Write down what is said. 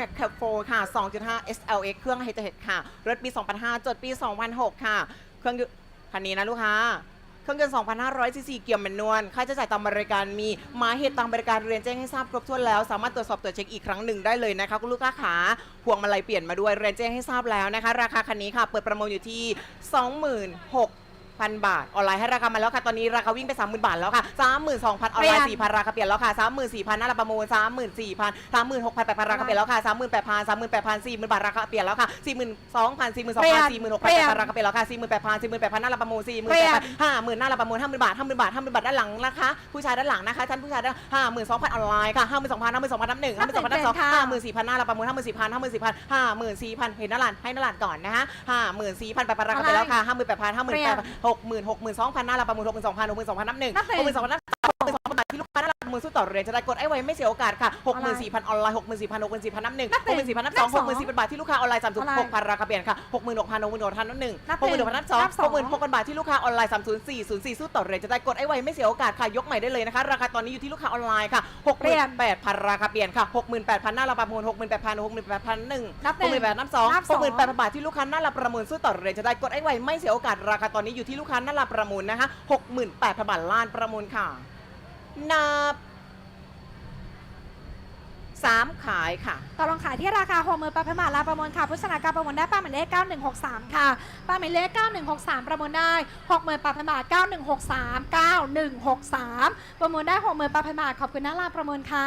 Max Cap 4ค่ะ 2.5 SLX เครื่อง h h ค่ะ รถปี 2005 จดปี 2006 ค่ะ เครื่องยนต์คันนี้นะลูกค้า เครื่องยนต์2,500ซีซีเกียร์แมนนวล ค่าใช้จ่ายตามบริการมีหมายเหตุตามบริการเรียนแจ้งให้ทราบครบถ้วนแล้ว สามารถตรวจสอบตรวจเช็คอีกครั้งหนึ่งได้เลยนะคะคุณลูกค้าขาพวงมาลัยเปลี่ยนมาด้วยเรียนแจ้งให้ทราบแล้วนะคะ ราคาคันนี้ค่ะ เปิดประมูลอยู่ที่ 26 26,000 บาท ออนไลน์ให้ราคามาแล้วค่ะ ตอนนี้ราคาวิ่งไป 30,000 บาทแล้วค่ะ 32,000 ออนไลน์ 4,000 ราคาเปลี่ยนแล้วค่ะ 34,000หน้าราประมูล 34,000 36,000 8,000 ราคาเปลี่ยนแล้วค่ะ 38,000 38,000 40,000 บาท ราคาเปลี่ยนแล้วค่ะ 42,000 42,000 46,000 ราคาเปลี่ยนแล้วค่ะ 48,000 48,000 หน้าราประมูล48,000 50,000 หน้าราประมูล 50,000 บาท 50,000 บาท 50,000 บาท ด้านหลังนะคะ ผู้ชายด้านหลังนะคะท่านผู้ชายด้าน52,000 ออนไลน์ค่ะ52,000 52,000นับหนึ่ง52,000นับสอง54,000 หน้าราประมูล54,000 54,000 54,000 เห็นหน้าหลานให้หน้าหลานก่อนนะคะ54,000 ไปราคาไปแล้วค่ะ58,000 58,000 60,000 62,000หน้าราประมูล62,000 62,000นับหนึ่งนับหนึ่ง62,000นับ สู้ต่อเรียนจะได้กดไอ้ไว้ไม่เสียโอกาสค่ะ 64,000 ออนไลน์ 64,000 64,000นับหนึ่งนับหนึ่ง64,000นับนัสบองสอง64,000บาทที่ลูกค้าออนไลน์ออนไลน์36,000ราคาเปลี่ยนค่ะ66,000 66,000นับหนึ่งนับหนึ่ง66,000นับสองนับสอง66,000บาทที่ลูกค้าออนไลน์30404สู้ต่อเรียนจะได้กดไอ้ไว้ไม่เสียโอกาสค่ะยกใหม่ได้เลยนะคะราคาตอนนี้อยู่ที่ลูกค้าออนไลน์ค่ะเปลี่ยน68,000ราคาเปลี่ยนค่ะ68,000หน้าราประมูล68,000 68,000หนึ่งนับหนึ่ง68,000นับสองนับสอง68,000บาทที่ลูกค้าหน้าราประมูลสู้ต่อเรียนจะได้กดไอ้ไว้ไม่เสียโอกาสราคาตอนนี้อยู่ที่ลูกค้าหน้าราประมูลนะคะ68,000บาทล้านประมูลค่ะ นับ สามขายค่ะ ต่อรองขายที่ราคา6 0 0 0 0 8,000บาลาประมูลค่ะพุทธนาการประมูลได้ป้าหมายเลข9163 ค่ะป้าหมายเลข9163 ประมูลได้6มือปลาพมา9163 9163 ประมูลได้6มือปลาพมาขอบคุณนาลาประมูลค่ะ